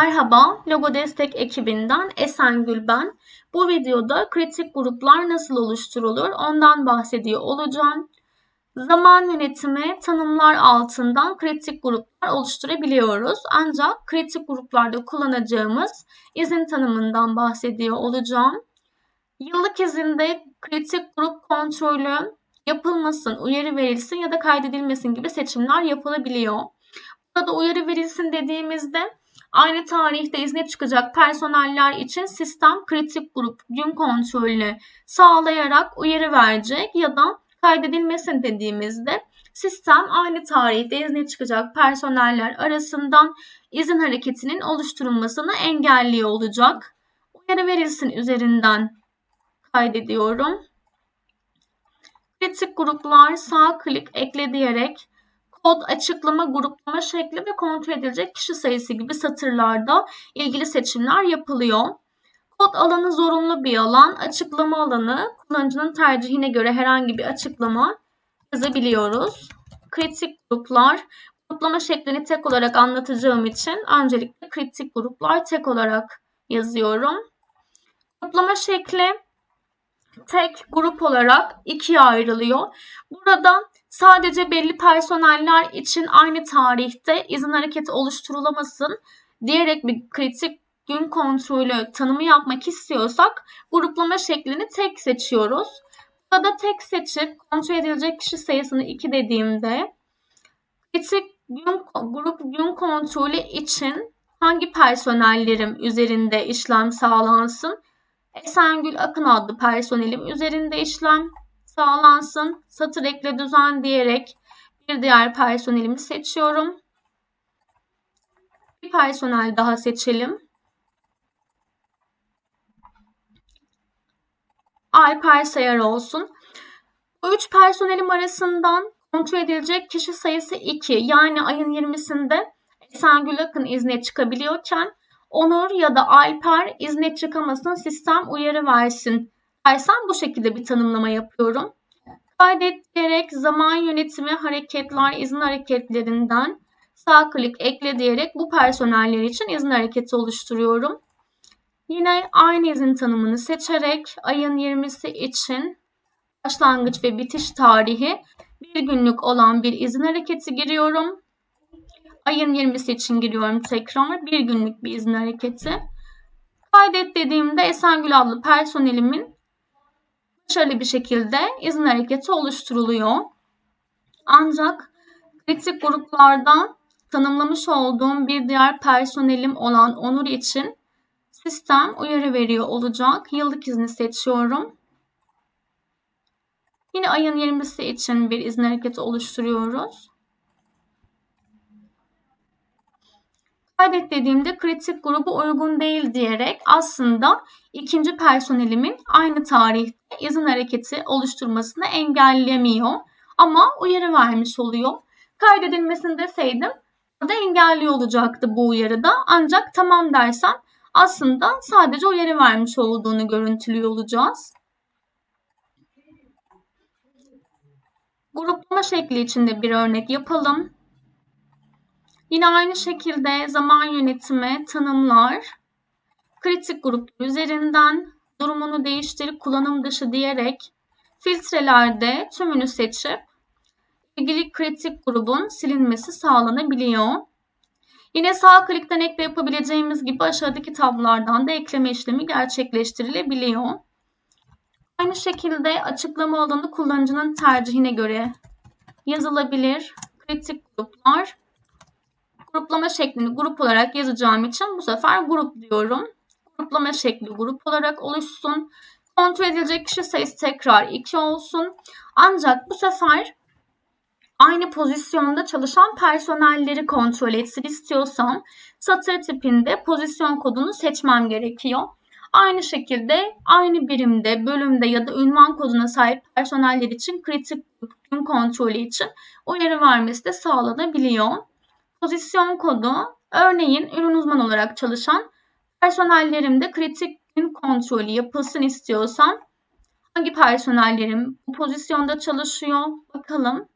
Merhaba, Logo Destek ekibinden Esengül ben. Bu videoda kritik gruplar nasıl oluşturulur ondan bahsediyor olacağım. Zaman yönetimi tanımlar altından kritik gruplar oluşturabiliyoruz. Ancak kritik gruplarda kullanacağımız izin tanımından bahsediyor olacağım. Yıllık izinde kritik grup kontrolü yapılmasın, uyarı verilsin ya da kaydedilmesin gibi seçimler yapılabiliyor. Burada uyarı verilsin dediğimizde aynı tarihte izne çıkacak personeller için sistem kritik grup gün kontrolünü sağlayarak uyarı verecek ya da kaydedilmesin dediğimizde sistem aynı tarihte izne çıkacak personeller arasından izin hareketinin oluşturulmasını engelliyor olacak. Uyarı verilsin üzerinden kaydediyorum. Kritik gruplar sağ klik ekle diyerek kod, açıklama, gruplama şekli ve kontrol edilecek kişi sayısı gibi satırlarda ilgili seçimler yapılıyor. Kod alanı zorunlu bir alan, açıklama alanı kullanıcının tercihine göre herhangi bir açıklama yazabiliyoruz. Kritik gruplar, gruplama şeklini tek olarak anlatacağım için öncelikle kritik gruplar tek olarak yazıyorum. Gruplama şekli tek grup olarak ikiye ayrılıyor. Burada sadece belli personeller için aynı tarihte izin hareketi oluşturulamasın diyerek bir kritik gün kontrolü tanımı yapmak istiyorsak gruplama şeklini tek seçiyoruz. Burada tek seçip kontrol edilecek kişi sayısını 2 dediğimde kritik gün, grup gün kontrolü için hangi personellerim üzerinde işlem sağlansın? Esengül Akın adlı personelim üzerinde işlem sağlansın. Satır ekle düzen diyerek bir diğer personelimi seçiyorum. Bir personel daha seçelim. Alper Sayar olsun. Bu üç personelim arasından kontrol edilecek kişi sayısı 2. Yani ayın 20'sinde Esengül Akın izne çıkabiliyorken Onur ya da Alper izne çıkamasın sistem uyarı versin dersem bu şekilde bir tanımlama yapıyorum. Kaydet diyerek zaman yönetimi hareketler izin hareketlerinden sağ klik ekle diyerek bu personeller için izin hareketi oluşturuyorum. Yine aynı izin tanımını seçerek ayın 20'si için başlangıç ve bitiş tarihi bir günlük olan bir izin hareketi giriyorum. Ayın 20'si için giriyorum tekrar bir günlük bir izin hareketi. Kaydet dediğimde Esengül adlı personelimin başarılı bir şekilde izin hareketi oluşturuluyor. Ancak kritik gruplarda tanımlamış olduğum bir diğer personelim olan Onur için sistem uyarı veriyor olacak. Yıllık izni seçiyorum. Yine ayın 20'si için bir izin hareketi oluşturuyoruz. Kaydet dediğimde kritik grubu uygun değil diyerek aslında ikinci personelimin aynı tarihte izin hareketi oluşturmasını engellemiyor. Ama uyarı vermiş oluyor. Kaydedilmesini deseydim da engelliyor olacaktı bu uyarıda. Ancak tamam dersem aslında sadece uyarı vermiş olduğunu görüntülüyor olacağız. Gruplama şekli içinde bir örnek yapalım. Yine aynı şekilde zaman yönetimi, tanımlar, kritik grup üzerinden durumunu değiştirip kullanım dışı diyerek filtrelerde tümünü seçip ilgili kritik grubun silinmesi sağlanabiliyor. Yine sağ klikten ekle yapabileceğimiz gibi aşağıdaki tablolardan da ekleme işlemi gerçekleştirilebiliyor. Aynı şekilde açıklama alanı kullanıcının tercihine göre yazılabilir. Kritik gruplar. Gruplama şeklini grup olarak yazacağım için bu sefer grup diyorum. Gruplama şekli grup olarak oluşsun. Kontrol edilecek kişi sayısı tekrar 2 olsun. Ancak bu sefer aynı pozisyonda çalışan personelleri kontrol etsin istiyorsam satır tipinde pozisyon kodunu seçmem gerekiyor. Aynı şekilde aynı birimde, bölümde ya da ünvan koduna sahip personeller için kritik gün kontrolü için uyarı vermesi de sağlanabiliyor. Pozisyon kodu örneğin ürün uzman olarak çalışan personellerimde kritik gün kontrolü yapılsın istiyorsam hangi personellerim bu pozisyonda çalışıyor bakalım.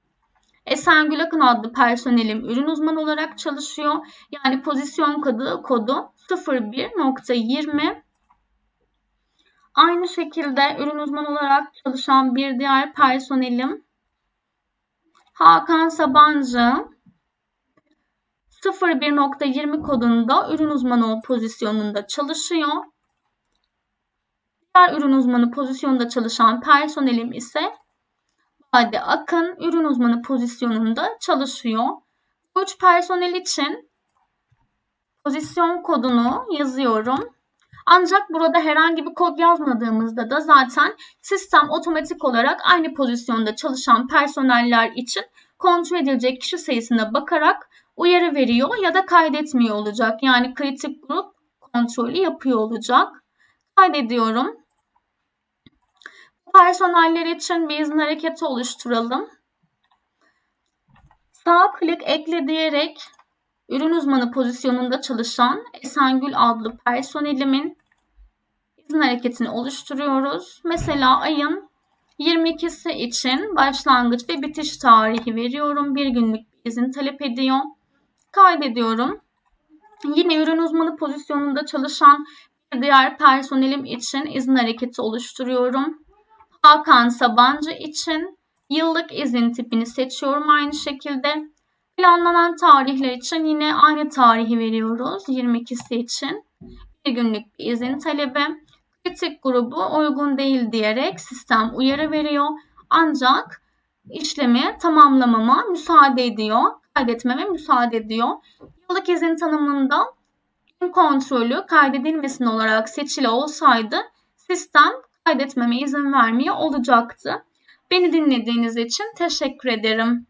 Esengül Akın adlı personelim ürün uzmanı olarak çalışıyor. Yani pozisyon kodu, kodu 01.20 Aynı şekilde ürün uzmanı olarak çalışan bir diğer personelim Hakan Sabancı 01.20 kodunda ürün uzmanı pozisyonunda çalışıyor. Diğer ürün uzmanı pozisyonunda çalışan personelim ise Bade Akın ürün uzmanı pozisyonunda çalışıyor. Bu üç personel için pozisyon kodunu yazıyorum. Ancak burada herhangi bir kod yazmadığımızda da zaten sistem otomatik olarak aynı pozisyonda çalışan personeller için kontrol edilecek kişi sayısına bakarak uyarı veriyor ya da kaydetmiyor olacak. Yani kritik grup kontrolü yapıyor olacak. Kaydediyorum. Personeller için bir izin hareketi oluşturalım. Sağ klik ekle diyerek ürün uzmanı pozisyonunda çalışan Esengül adlı personelimin izin hareketini oluşturuyoruz. Mesela ayın 22'si için başlangıç ve bitiş tarihi veriyorum. Bir günlük izin talep ediyor. Kaydediyorum. Yine ürün uzmanı pozisyonunda çalışan diğer personelim için izin hareketi oluşturuyorum. Hakan Sabancı için yıllık izin tipini seçiyorum aynı şekilde. Planlanan tarihler için yine aynı tarihi veriyoruz 22'si için. Bir günlük bir izin talebi. Kritik grubu uygun değil diyerek sistem uyarı veriyor. Ancak işlemi tamamlamama müsaade ediyor. Kaydetmeme müsaade ediyor. Yıllık izin tanımında gün kontrolü kaydedilmesin olarak seçili olsaydı sistem kaydetmeme izin vermiyor olacaktı. Beni dinlediğiniz için teşekkür ederim.